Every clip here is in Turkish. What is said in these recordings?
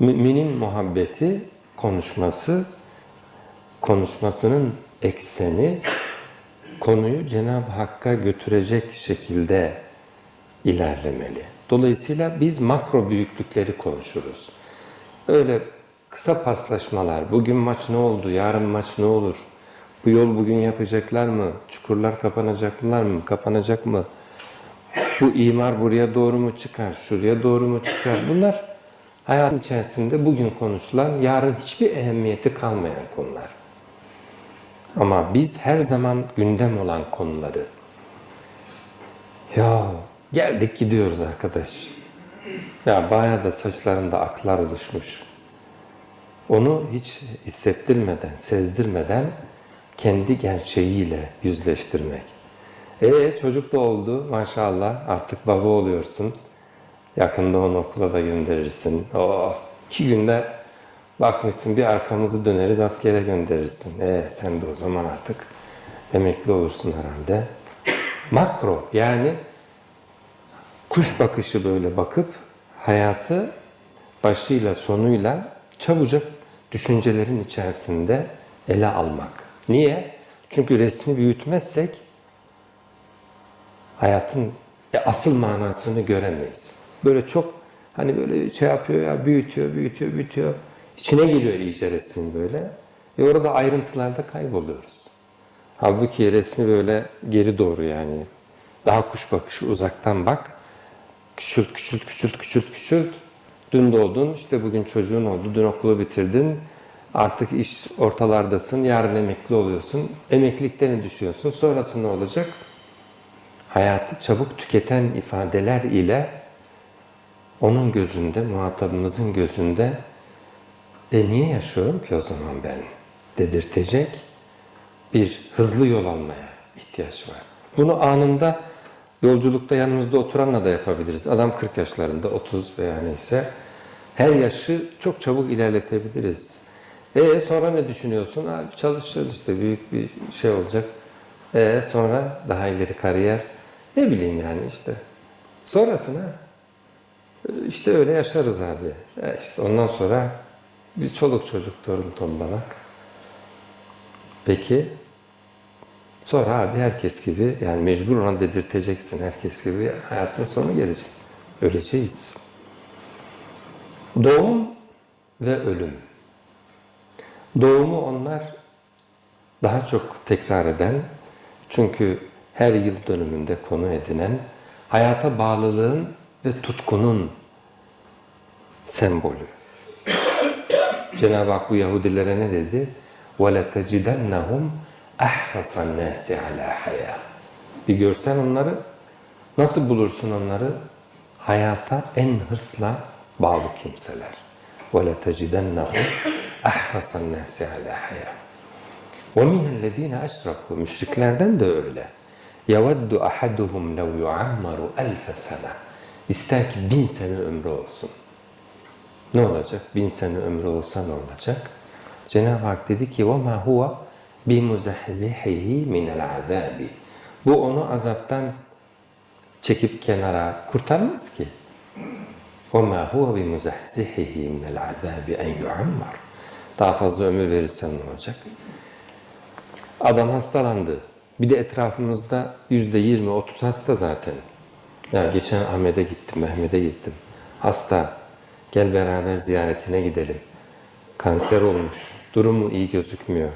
Müminin muhabbeti, konuşması, konuşmasının ekseni konuyu Cenab-ı Hakk'a götürecek şekilde ilerlemeli. Dolayısıyla biz makro büyüklükleri konuşuruz. Öyle kısa paslaşmalar, bugün maç ne oldu, yarın maç ne olur, bu yol bugün yapacaklar mı, çukurlar kapanacaklar mı, kapanacak mı, bu imar buraya doğru mu çıkar, şuraya doğru mu çıkar, bunlar hayatın içerisinde bugün konuşulan, yarın hiçbir ehemmiyeti kalmayan konular. Ama biz her zaman gündem olan konuları, ya geldik gidiyoruz arkadaş. Ya bayağı da saçlarında aklar oluşmuş. Onu hiç hissettirmeden, sezdirmeden kendi gerçeğiyle yüzleştirmek. E çocuk da oldu maşallah artık baba oluyorsun. Yakında onu okula da gönderirsin. Oh, iki günde bakmışsın bir arkamızı döneriz askere gönderirsin. E sen de o zaman artık emekli olursun herhalde. Makro yani kuş bakışı böyle bakıp hayatı başıyla sonuyla çabucak düşüncelerin içerisinde ele almak. Niye? Çünkü resmi büyütmezsek hayatın e, asıl manasını göremeyiz. Böyle çok hani böyle şey yapıyor ya büyütüyor, büyütüyor, büyütüyor. İçine geliyor iyice resmin böyle. Ve orada ayrıntılarda kayboluyoruz. Halbuki resmi böyle geri doğru yani. Daha kuş bakışı uzaktan bak. Küçült, küçült, küçült, küçült, küçült. Dün doğdun, işte bugün çocuğun oldu, dün okulu bitirdin. Artık iş ortalardasın, yarın emekli oluyorsun. Emeklilikte ne düşüyorsun? Sonrası ne olacak? Hayatı çabuk tüketen ifadeler ile onun gözünde, muhatabımızın gözünde e niye yaşıyorum ki o zaman ben dedirtecek bir hızlı yol almaya ihtiyaç var. Bunu anında yolculukta yanımızda oturanla da yapabiliriz. Adam 40 yaşlarında, 30 veya neyse. Her yaşı çok çabuk ilerletebiliriz. E sonra ne düşünüyorsun? Abi çalışacağız işte büyük bir şey olacak. E sonra daha ileri kariyer. Ne bileyim yani işte. Sonrasına işte öyle yaşarız abi. E işte ondan sonra biz çoluk çocuk torun tombalak. Peki sonra abi herkes gibi yani mecbur ona dedirteceksin herkes gibi hayatın sonu gelecek. Öleceğiz. Doğum ve ölüm. Doğumu onlar daha çok tekrar eden çünkü her yıl dönümünde konu edinen hayata bağlılığın ve tutkunun sembolü. Cenab-ı Hak bu Yahudilere ne dedi? وَلَتَجِدَنَّهُمْ اَحْرَصَ النَّاسِ عَلَى حَيَا Bir görsen onları, nasıl bulursun onları? Hayata en hırsla bağlı kimseler. وَلَتَجِدَنَّهُمْ اَحْرَصَ النَّاسِ عَلَى حَيَا وَمِنَ الَّذ۪ينَ اَشْرَكُوا Müşriklerden de öyle. يَوَدُّ أَحَدُهُمْ لَوْ يُعَمَّرُ أَلْفَ سَنَةً İster ki bin sene ömrü olsun. Ne olacak? Bin sene ömrü olsa ne olacak? Cenab-ı Hak dedi ki وَمَا هُوَ بِمُزَحْزِحِهِ مِنَ الْعَذَابِ Bu onu azaptan çekip kenara kurtarmaz ki. وَمَا هُوَ بِمُزَحْزِحِهِ مِنَ الْعَذَابِ اَنْ يُعَمَّرُ Daha fazla ömür verirsen ne olacak? Adam hastalandı. Bir de etrafımızda yüzde yirmi, otuz hasta zaten. Ya geçen Ahmet'e gittim, Mehmet'e gittim. Hasta. Gel beraber ziyaretine gidelim. Kanser olmuş. Durumu iyi gözükmüyor.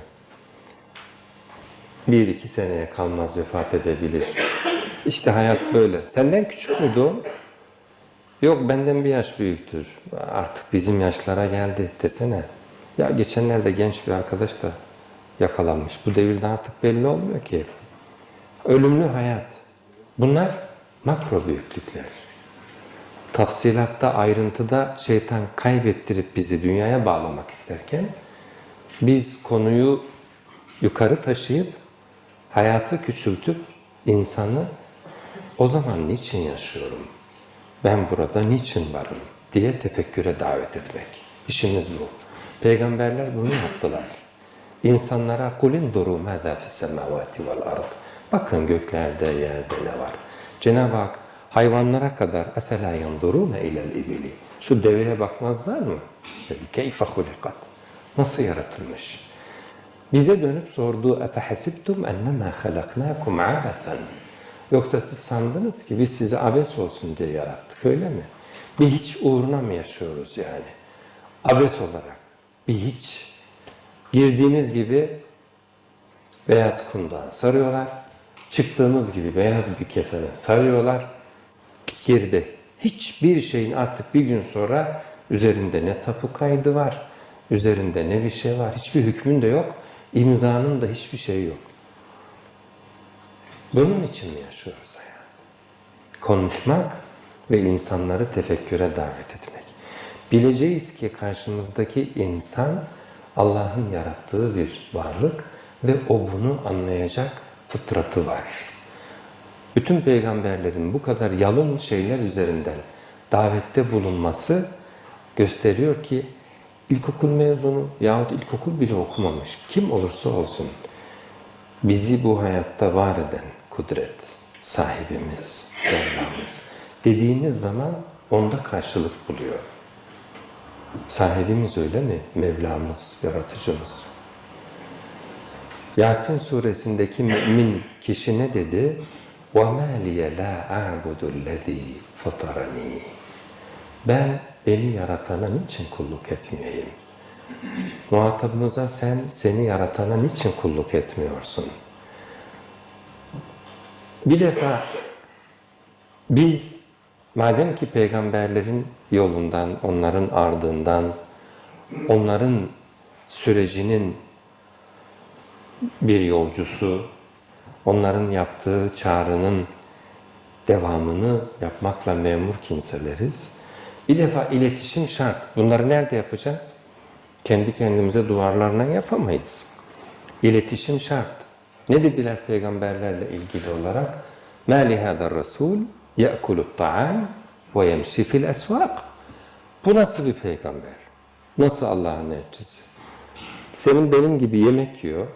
Bir iki seneye kalmaz vefat edebilir. İşte hayat böyle. Senden küçük müydü o? Yok benden bir yaş büyüktür. Artık bizim yaşlara geldi desene. Ya geçenlerde genç bir arkadaş da yakalanmış. Bu devirde artık belli olmuyor ki. Ölümlü hayat. Bunlar makro büyüklükler. Tafsilatta, ayrıntıda şeytan kaybettirip bizi dünyaya bağlamak isterken biz konuyu yukarı taşıyıp hayatı küçültüp insanı o zaman niçin yaşıyorum? Ben burada niçin varım? diye tefekküre davet etmek. İşimiz bu. Peygamberler bunu yaptılar. İnsanlara kulin zuru mâzâ fissemâvâti vel ard. Bakın göklerde, yerde ne var? Cenab-ı Hak hayvanlara kadar efela yanduruna ilel ibili. Şu deveye bakmazlar mı? Dedi keyfe hulikat. Nasıl yaratılmış? Bize dönüp sorduğu efehesibtum ennemâ halaknâkum abefen. Yoksa siz sandınız ki biz sizi abes olsun diye yarattık öyle mi? Bir hiç uğruna mı yaşıyoruz yani? Abes olarak bir hiç. Girdiğiniz gibi beyaz kumdan sarıyorlar. Çıktığımız gibi beyaz bir kefene sarıyorlar. Girdi. Hiçbir şeyin artık bir gün sonra üzerinde ne tapu kaydı var, üzerinde ne bir şey var, hiçbir hükmün de yok, imzanın da hiçbir şey yok. Bunun için mi yaşıyoruz hayat? Konuşmak ve insanları tefekküre davet etmek. Bileceğiz ki karşımızdaki insan Allah'ın yarattığı bir varlık ve o bunu anlayacak fıtratı var. Bütün peygamberlerin bu kadar yalın şeyler üzerinden davette bulunması gösteriyor ki ilkokul mezunu yahut ilkokul bile okumamış kim olursa olsun bizi bu hayatta var eden kudret sahibimiz, Mevlamız dediğimiz zaman onda karşılık buluyor. Sahibimiz öyle mi? Mevlamız, yaratıcımız. Yasin suresindeki mümin kişi ne dedi? وَمَا لِيَ لَا أَعْبُدُ الَّذ۪ي فَطَرَن۪ي Ben beni yaratana niçin kulluk etmeyeyim? Muhatabımıza sen seni yaratana niçin kulluk etmiyorsun? Bir defa biz madem ki peygamberlerin yolundan, onların ardından, onların sürecinin bir yolcusu, onların yaptığı çağrının devamını yapmakla memur kimseleriz. Bir defa iletişim şart. Bunları nerede yapacağız? Kendi kendimize duvarlarla yapamayız. İletişim şart. Ne dediler peygamberlerle ilgili olarak? مَا لِهَذَا الرَّسُولِ يَأْكُلُ الطَّعَامِ وَيَمْشِ فِي الْأَسْوَاقِ Bu nasıl bir peygamber? Nasıl Allah'ın elçisi? Senin benim gibi yemek yiyor,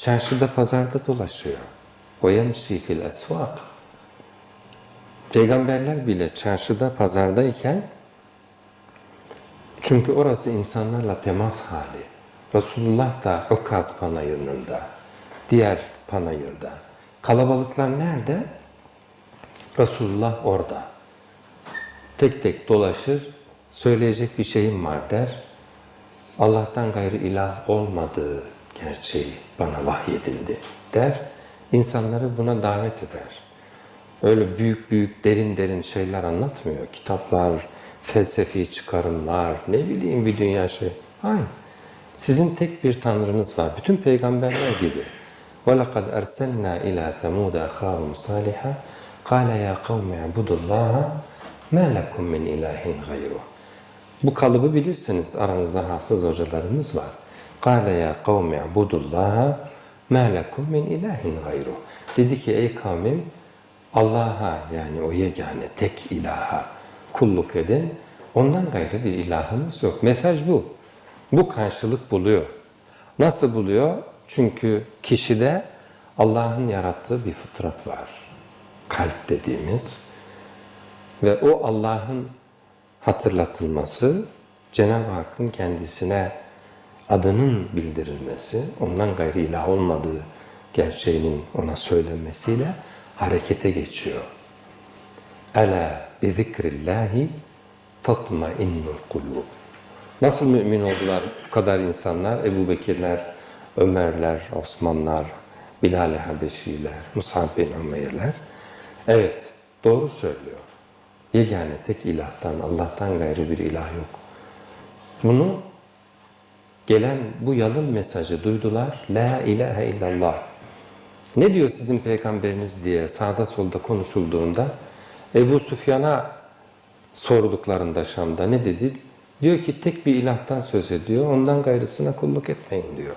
çarşıda pazarda dolaşıyor. وَيَمْشِ فِي الْأَسْوَاقِ Peygamberler bile çarşıda pazardayken çünkü orası insanlarla temas hali. Resulullah da Ukaz panayırında, diğer panayırda. Kalabalıklar nerede? Resulullah orada. Tek tek dolaşır, söyleyecek bir şeyim var der. Allah'tan gayrı ilah olmadığı gerçeği bana vahyedildi der. İnsanları buna davet eder. Öyle büyük büyük derin derin şeyler anlatmıyor. Kitaplar, felsefi çıkarımlar, ne bileyim bir dünya şey. Hayır. Sizin tek bir tanrınız var. Bütün peygamberler gibi. وَلَقَدْ أَرْسَلْنَا إِلَى ثَمُودَ أَخَاهُمْ صَالِحًا قَالَ يَا قَوْمِ اعْبُدُوا اللّٰهَ مَا لَكُمْ مِنْ إِلَٰهٍ غَيْرُهُ Bu kalıbı bilirsiniz. Aranızda hafız hocalarımız var. قَالَ يَا قَوْمِ اعْبُدُوا اللّٰهَ مَا لَكُمْ مِنْ إِلَٰهٍ غَيْرُهُ Dedi ki ey kavmim Allah'a yani o yegane tek ilaha kulluk edin. Ondan gayrı bir ilahımız yok. Mesaj bu. Bu karşılık buluyor. Nasıl buluyor? Çünkü kişide Allah'ın yarattığı bir fıtrat var. Kalp dediğimiz. Ve o Allah'ın hatırlatılması, Cenab-ı Hakk'ın kendisine adının bildirilmesi, ondan gayrı ilah olmadığı gerçeğinin ona söylenmesiyle harekete geçiyor. Ela bi zikrillahi tatmainnul kulub. Nasıl mümin oldular bu kadar insanlar? Ebu Bekirler, Ömerler, Osmanlar, Bilal-i Habeşiler, Musab bin Umeyrler. Evet, doğru söylüyor. Yegane tek ilahtan, Allah'tan gayrı bir ilah yok. Bunu gelen bu yalın mesajı duydular. La ilahe illallah. Ne diyor sizin peygamberiniz diye sağda solda konuşulduğunda Ebu Süfyan'a sorduklarında Şam'da ne dedi? Diyor ki tek bir ilahtan söz ediyor, ondan gayrısına kulluk etmeyin diyor.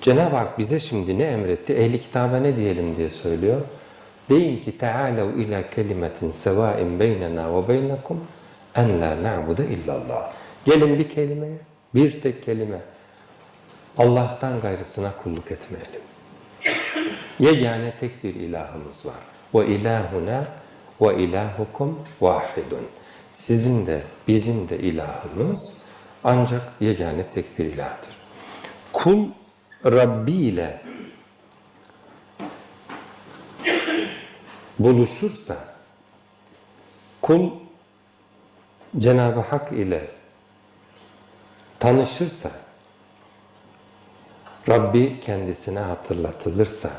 Cenab-ı Hak bize şimdi ne emretti? Ehli kitaba ne diyelim diye söylüyor. Deyin ki teâlev ila kelimetin sevâin beynena ve beynekum en la na'budu illallah. Gelin bir kelimeye, bir tek kelime. Allah'tan gayrısına kulluk etmeyelim. Yegane tek bir ilahımız var. Ve ilahuna ve ilahukum vahidun. sizin de bizim de ilahımız ancak yegane tek bir ilahtır. Kul Rabbi ile buluşursa, kul Cenab-ı Hak ile tanışırsa, Rabbi kendisine hatırlatılırsa,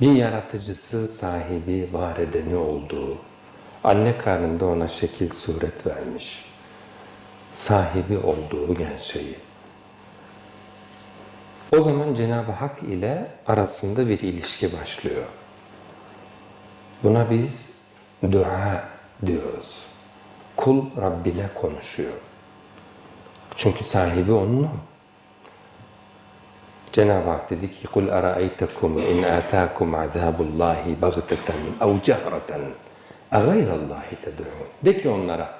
bir yaratıcısı, sahibi, var edeni olduğu, anne karnında ona şekil suret vermiş, sahibi olduğu gerçeği. O zaman Cenab-ı Hak ile arasında bir ilişki başlıyor. Buna biz dua diyoruz. Kul Rabbi ile konuşuyor. Çünkü sahibi onun o. Cenab-ı Hak dedi ki kul araeytekum in ataakum azabullahi baghteten ev cehreten e gayrallahi ted'un. De ki onlara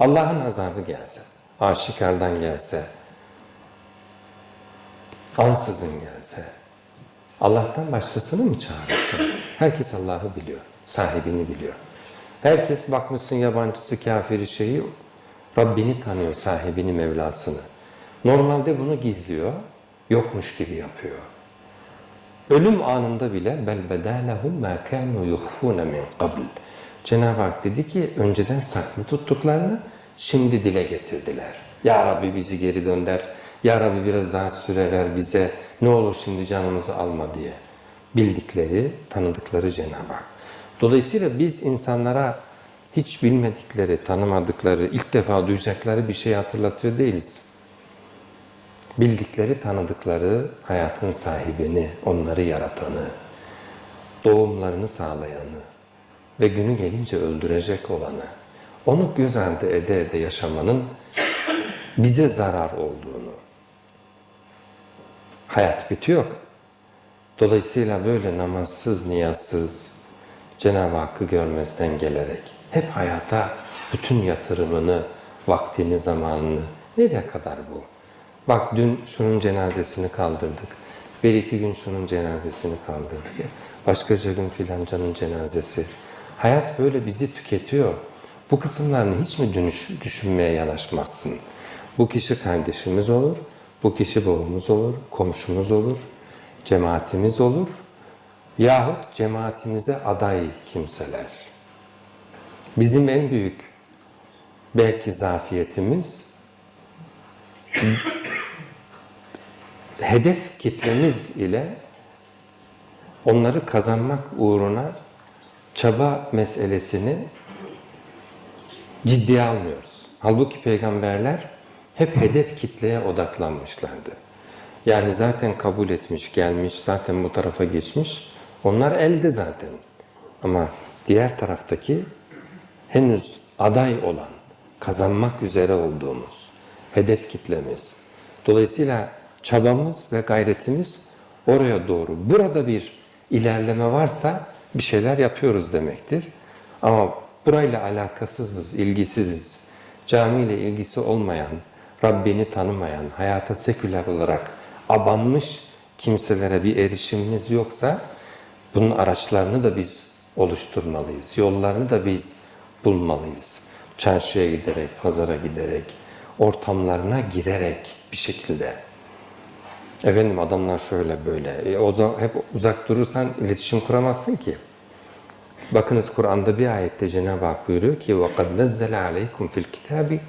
Allah'ın azabı gelse, aşikardan gelse, ansızın gelse, Allah'tan başkasını mı çağırırsınız? Herkes Allah'ı biliyor, sahibini biliyor. Herkes bakmışsın yabancısı, kafiri şeyi, Rabbini tanıyor, sahibini, Mevlasını. Normalde bunu gizliyor, yokmuş gibi yapıyor. Ölüm anında bile bel bedalehum ma kanu yukhfuna min qabl. Cenab-ı Hak dedi ki önceden saklı tuttuklarını şimdi dile getirdiler. Ya Rabbi bizi geri dönder. Ya Rabbi biraz daha süre ver bize. Ne olur şimdi canımızı alma diye. Bildikleri, tanıdıkları Cenab-ı Hak. Dolayısıyla biz insanlara hiç bilmedikleri, tanımadıkları, ilk defa duyacakları bir şey hatırlatıyor değiliz bildikleri, tanıdıkları hayatın sahibini, onları yaratanı, doğumlarını sağlayanı ve günü gelince öldürecek olanı, onu göz ardı ede ede yaşamanın bize zarar olduğunu. Hayat bitiyor. Dolayısıyla böyle namazsız, niyazsız, Cenab-ı Hakk'ı görmezden gelerek hep hayata bütün yatırımını, vaktini, zamanını nereye kadar bu? Bak dün şunun cenazesini kaldırdık. Bir iki gün şunun cenazesini kaldırdık. Başkaca gün filancanın cenazesi. Hayat böyle bizi tüketiyor. Bu kısımlarını hiç mi dönüş, düşünmeye yanaşmazsın? Bu kişi kardeşimiz olur, bu kişi babamız olur, komşumuz olur, cemaatimiz olur yahut cemaatimize aday kimseler. Bizim en büyük belki zafiyetimiz hedef kitlemiz ile onları kazanmak uğruna çaba meselesini ciddiye almıyoruz. Halbuki peygamberler hep hedef kitleye odaklanmışlardı. Yani zaten kabul etmiş, gelmiş, zaten bu tarafa geçmiş. Onlar elde zaten. Ama diğer taraftaki henüz aday olan, kazanmak üzere olduğumuz hedef kitlemiz. Dolayısıyla çabamız ve gayretimiz oraya doğru. Burada bir ilerleme varsa bir şeyler yapıyoruz demektir. Ama burayla alakasızız, ilgisiziz. Camiyle ilgisi olmayan, Rabbini tanımayan, hayata seküler olarak abanmış kimselere bir erişiminiz yoksa bunun araçlarını da biz oluşturmalıyız. Yollarını da biz bulmalıyız. Çarşıya giderek, pazara giderek, ortamlarına girerek bir şekilde. Efendim adamlar şöyle böyle. E, o zaman hep uzak durursan iletişim kuramazsın ki. Bakınız Kur'an'da bir ayette Cenab-ı Hak buyuruyor ki وَقَدْ نَزَّلَ عَلَيْكُمْ فِي الْكِتَابِ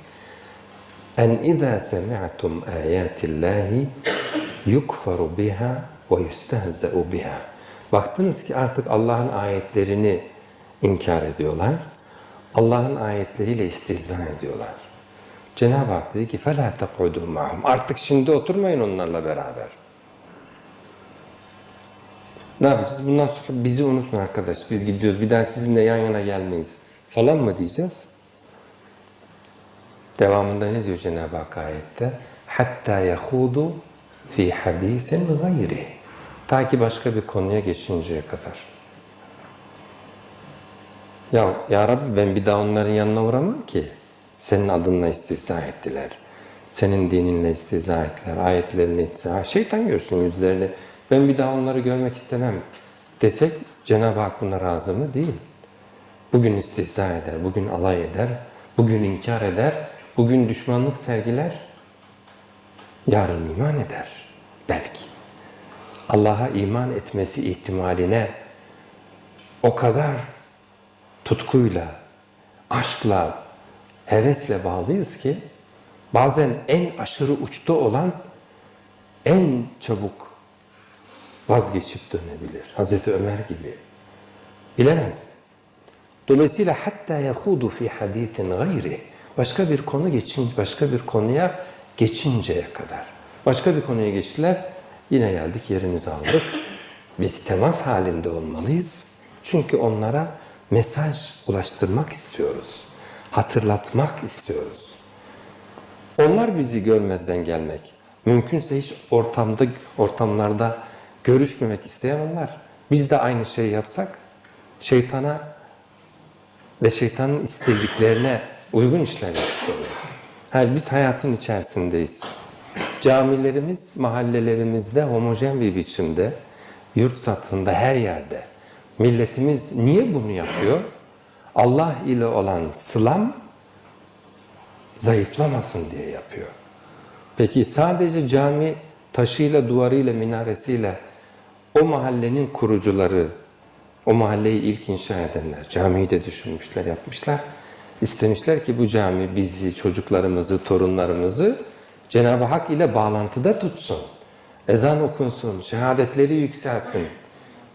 اَنْ اِذَا سَمِعْتُمْ آيَاتِ اللّٰهِ يُكْفَرُ بِهَا وَيُسْتَهْزَأُ بِهَا Baktınız ki artık Allah'ın ayetlerini inkar ediyorlar. Allah'ın ayetleriyle istihza ediyorlar. Cenab-ı Hak dedi ki فَلَا تَقْعُدُوا مَعَهُمْ Artık şimdi oturmayın onlarla beraber. Ne yapacağız? Bundan sonra bizi unutun arkadaş. Biz gidiyoruz. Bir daha sizinle yan yana gelmeyiz. Falan mı diyeceğiz? Devamında ne diyor Cenab-ı Hak ayette? Hatta yahudu fi hadisin gayri. Ta ki başka bir konuya geçinceye kadar. Ya, ya Rabbi ben bir daha onların yanına uğramam ki. Senin adınla istihza ettiler. Senin dininle istihza ettiler. Ayetlerini istihza. Şeytan görsün yüzlerini. Ben bir daha onları görmek istemem desek Cenab-ı Hak buna razı mı? Değil. Bugün istihza eder, bugün alay eder, bugün inkar eder, bugün düşmanlık sergiler, yarın iman eder belki. Allah'a iman etmesi ihtimaline o kadar tutkuyla, aşkla, hevesle bağlıyız ki bazen en aşırı uçta olan en çabuk vazgeçip dönebilir. Hazreti Ömer gibi. Bilemez. Dolayısıyla hatta yahudu fi hadisin gayri başka bir konu geçin başka bir konuya geçinceye kadar. Başka bir konuya geçtiler. Yine geldik yerimizi aldık. Biz temas halinde olmalıyız. Çünkü onlara mesaj ulaştırmak istiyoruz. Hatırlatmak istiyoruz. Onlar bizi görmezden gelmek. Mümkünse hiç ortamda ortamlarda görüşmemek isteyen onlar. Biz de aynı şeyi yapsak şeytana ve şeytanın istediklerine uygun işler yapmış oluyoruz. Her biz hayatın içerisindeyiz. Camilerimiz mahallelerimizde homojen bir biçimde, yurt satında her yerde. Milletimiz niye bunu yapıyor? Allah ile olan sılam zayıflamasın diye yapıyor. Peki sadece cami taşıyla, duvarıyla, minaresiyle o mahallenin kurucuları, o mahalleyi ilk inşa edenler, camiyi de düşünmüşler, yapmışlar. İstemişler ki bu cami bizi, çocuklarımızı, torunlarımızı Cenab-ı Hak ile bağlantıda tutsun. Ezan okunsun, şehadetleri yükselsin.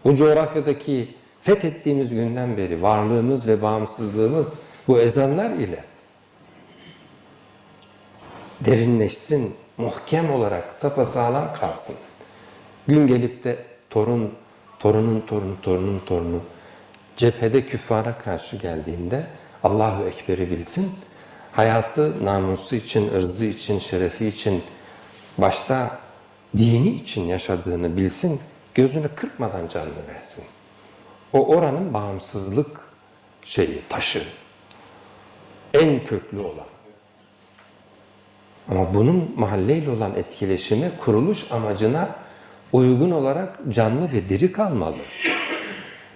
Bu coğrafyadaki fethettiğimiz günden beri varlığımız ve bağımsızlığımız bu ezanlar ile derinleşsin, muhkem olarak sapasağlam kalsın. Gün gelip de torun, torunun torunu, torunun torunu cephede küffara karşı geldiğinde Allahu Ekber'i bilsin. Hayatı namusu için, ırzı için, şerefi için, başta dini için yaşadığını bilsin. Gözünü kırpmadan canını versin. O oranın bağımsızlık şeyi, taşı. En köklü olan. Ama bunun mahalleyle olan etkileşimi kuruluş amacına uygun olarak canlı ve diri kalmalı.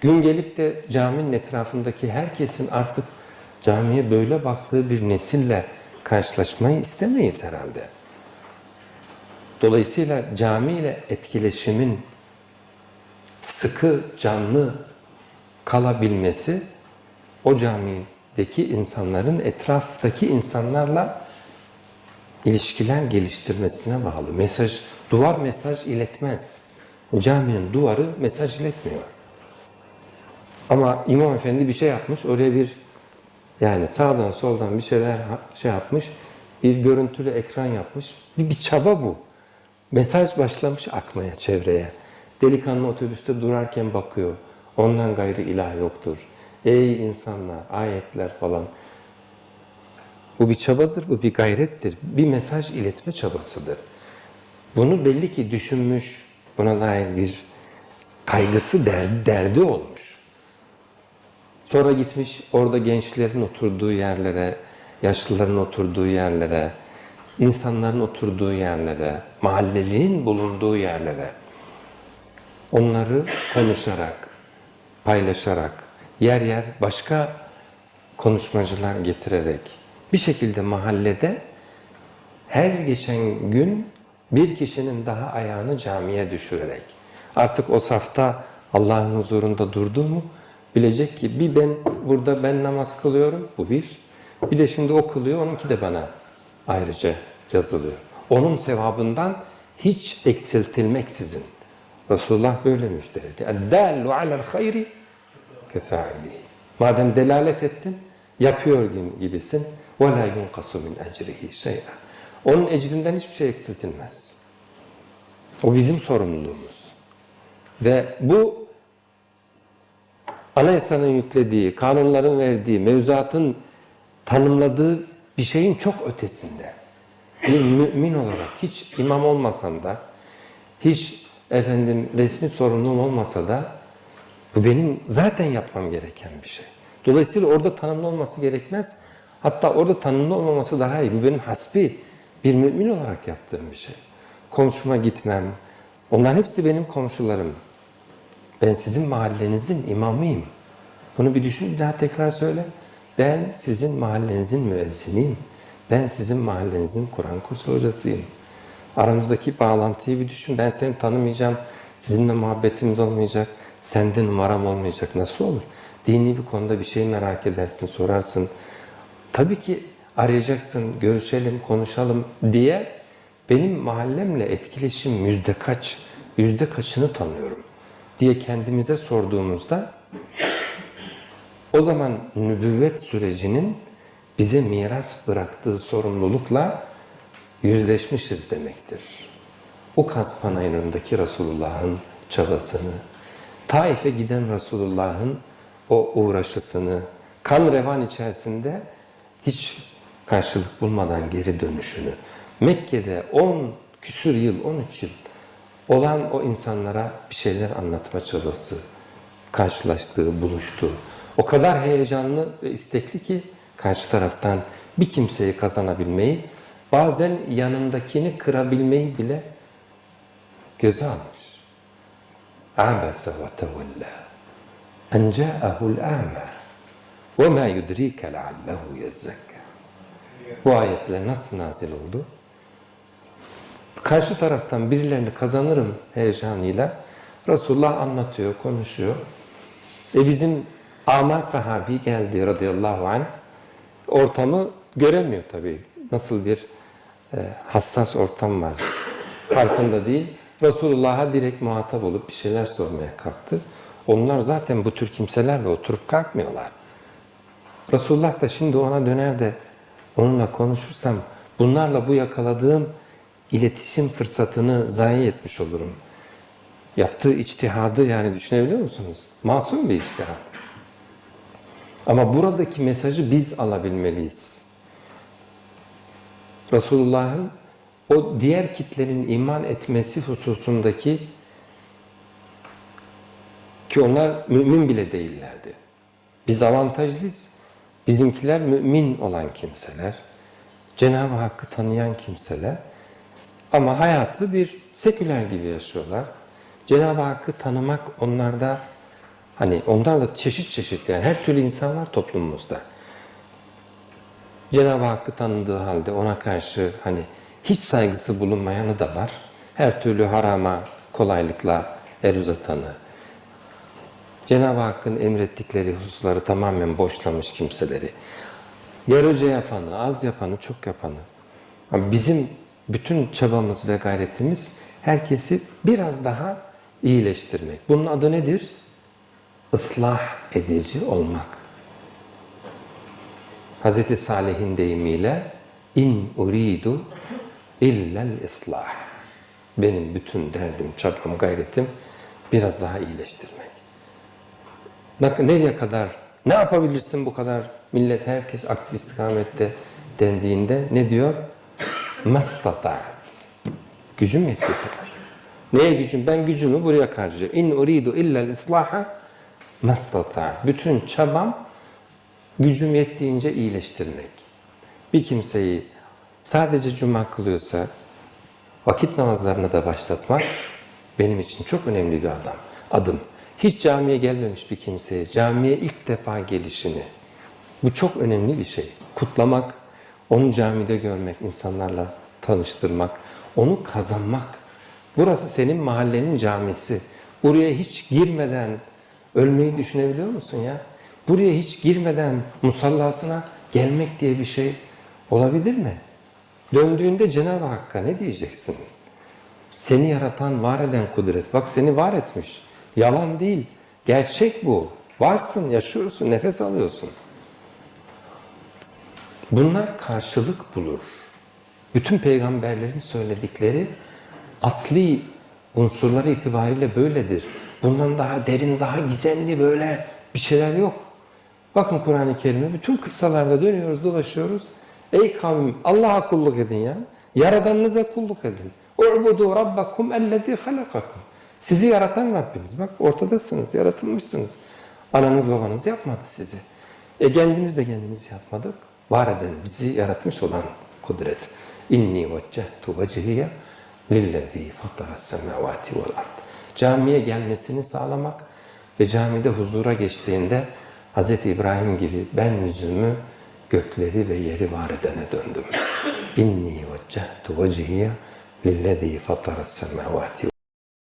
Gün gelip de caminin etrafındaki herkesin artık camiye böyle baktığı bir nesille karşılaşmayı istemeyiz herhalde. Dolayısıyla camiyle etkileşimin sıkı, canlı kalabilmesi o camideki insanların etraftaki insanlarla ilişkiler geliştirmesine bağlı. Mesaj, duvar mesaj iletmez. Caminin duvarı mesaj iletmiyor. Ama İmam Efendi bir şey yapmış, oraya bir yani sağdan soldan bir şeyler şey yapmış, bir görüntülü ekran yapmış. Bir, bir çaba bu. Mesaj başlamış akmaya çevreye. Delikanlı otobüste durarken bakıyor. Ondan gayrı ilah yoktur. Ey insanlar, ayetler falan. Bu bir çabadır, bu bir gayrettir. Bir mesaj iletme çabasıdır. Bunu belli ki düşünmüş, buna dair bir kaygısı, derdi, derdi olmuş. Sonra gitmiş orada gençlerin oturduğu yerlere, yaşlıların oturduğu yerlere, insanların oturduğu yerlere, mahallelinin bulunduğu yerlere onları konuşarak, paylaşarak, yer yer başka konuşmacılar getirerek bir şekilde mahallede her geçen gün bir kişinin daha ayağını camiye düşürerek artık o safta Allah'ın huzurunda durdu mu bilecek ki bir ben burada ben namaz kılıyorum bu bir. Bir de şimdi o kılıyor onunki de bana ayrıca yazılıyor. Onun sevabından hiç eksiltilmeksizin. Resulullah böyle müjdeledi. اَدَّالُ عَلَى الْخَيْرِ كَفَاعِلِهِ Madem delalet ettin, yapıyor gibisin. وَلَا يُنْقَصُ مِنْ اَجْرِهِ شَيْئًا Onun ecrinden hiçbir şey eksiltilmez. O bizim sorumluluğumuz. Ve bu anayasanın yüklediği, kanunların verdiği, mevzuatın tanımladığı bir şeyin çok ötesinde. Bir mümin olarak hiç imam olmasam da, hiç efendim resmi sorumluluğum olmasa da bu benim zaten yapmam gereken bir şey. Dolayısıyla orada tanımlı olması gerekmez. Hatta orada tanımlı olmaması daha iyi. Bu benim hasbi bir mümin olarak yaptığım bir şey. Komşuma gitmem. Onların hepsi benim komşularım. Ben sizin mahallenizin imamıyım. Bunu bir düşün, bir daha tekrar söyle. Ben sizin mahallenizin müezziniyim. Ben sizin mahallenizin Kur'an kursu hocasıyım. Aramızdaki bağlantıyı bir düşün. Ben seni tanımayacağım. Sizinle muhabbetimiz olmayacak. Sende numaram olmayacak. Nasıl olur? Dini bir konuda bir şey merak edersin, sorarsın. Tabii ki arayacaksın, görüşelim, konuşalım diye benim mahallemle etkileşim yüzde kaç, yüzde kaçını tanıyorum diye kendimize sorduğumuzda o zaman nübüvvet sürecinin bize miras bıraktığı sorumlulukla yüzleşmişiz demektir. O Kaz Panayırı'ndaki Resulullah'ın çabasını, Taif'e giden Resulullah'ın o uğraşısını, kan revan içerisinde hiç karşılık bulmadan geri dönüşünü, Mekke'de 10 küsür yıl, 13 yıl olan o insanlara bir şeyler anlatma çabası, karşılaştığı, buluştuğu. O kadar heyecanlı ve istekli ki karşı taraftan bir kimseyi kazanabilmeyi, Bazen yanımdakini kırabilmeyi bile göze alır. Abese ve tevella en ca'ahul a'ma ve ma yudrike leallehu yezzekka Bu ayetle nasıl nazil oldu? Karşı taraftan birilerini kazanırım heyecanıyla. Resulullah anlatıyor, konuşuyor. E bizim ama sahabi geldi radıyallahu anh. Ortamı göremiyor tabii. Nasıl bir hassas ortam var. Farkında değil. Resulullah'a direkt muhatap olup bir şeyler sormaya kalktı. Onlar zaten bu tür kimselerle oturup kalkmıyorlar. Resulullah da şimdi ona döner de onunla konuşursam bunlarla bu yakaladığım iletişim fırsatını zayi etmiş olurum. Yaptığı içtihadı yani düşünebiliyor musunuz? Masum bir içtihat. Ama buradaki mesajı biz alabilmeliyiz. Resulullah'ın o diğer kitlerin iman etmesi hususundaki ki onlar mümin bile değillerdi. Biz avantajlıyız. Bizimkiler mümin olan kimseler. Cenab-ı Hakk'ı tanıyan kimseler. Ama hayatı bir seküler gibi yaşıyorlar. Cenab-ı Hakk'ı tanımak onlarda hani onlar da çeşit çeşit yani her türlü insan var toplumumuzda. Cenab-ı Hakk'ı tanıdığı halde ona karşı hani hiç saygısı bulunmayanı da var. Her türlü harama kolaylıkla el uzatanı. Cenab-ı Hakk'ın emrettikleri hususları tamamen boşlamış kimseleri. Yarıca yapanı, az yapanı, çok yapanı. Bizim bütün çabamız ve gayretimiz herkesi biraz daha iyileştirmek. Bunun adı nedir? Islah edici olmak. Hz. Salih'in deyimiyle in uridu illel ıslah. Benim bütün derdim, çabam, gayretim biraz daha iyileştirmek. Ne- Nereye kadar, ne yapabilirsin bu kadar millet herkes aksi istikamette dendiğinde ne diyor? Mastataat. Gücüm yettiği kadar. Neye gücüm? Ben gücümü buraya harcayacağım. İn uridu illel islaha mastataat. Bütün çabam gücüm yettiğince iyileştirmek. Bir kimseyi sadece cuma kılıyorsa vakit namazlarını da başlatmak benim için çok önemli bir adam, adım. Hiç camiye gelmemiş bir kimseye camiye ilk defa gelişini bu çok önemli bir şey. Kutlamak, onu camide görmek, insanlarla tanıştırmak, onu kazanmak. Burası senin mahallenin camisi. Buraya hiç girmeden ölmeyi düşünebiliyor musun ya? Buraya hiç girmeden musallasına gelmek diye bir şey olabilir mi? Döndüğünde Cenab-ı Hakk'a ne diyeceksin? Seni yaratan, var eden kudret. Bak seni var etmiş. Yalan değil. Gerçek bu. Varsın, yaşıyorsun, nefes alıyorsun. Bunlar karşılık bulur. Bütün peygamberlerin söyledikleri asli unsurları itibariyle böyledir. Bundan daha derin, daha gizemli böyle bir şeyler yok. Bakın Kur'an-ı Kerim'e bütün kıssalarda dönüyoruz, dolaşıyoruz. Ey kavim Allah'a kulluk edin ya. Yaradanınıza kulluk edin. U'budu rabbakum ellezî halakakum. Sizi yaratan Rabbiniz. Bak ortadasınız, yaratılmışsınız. Ananız babanız yapmadı sizi. E kendimiz de kendimiz yapmadık. Var eden, bizi yaratmış olan kudret. İnni veccehtu vecihiye lillezî fataras semavati vel ard. Camiye gelmesini sağlamak ve camide huzura geçtiğinde Hz. İbrahim gibi ben yüzümü gökleri ve yeri var edene döndüm. İnni veccehtu vecihiye lillezî fataras semâvâti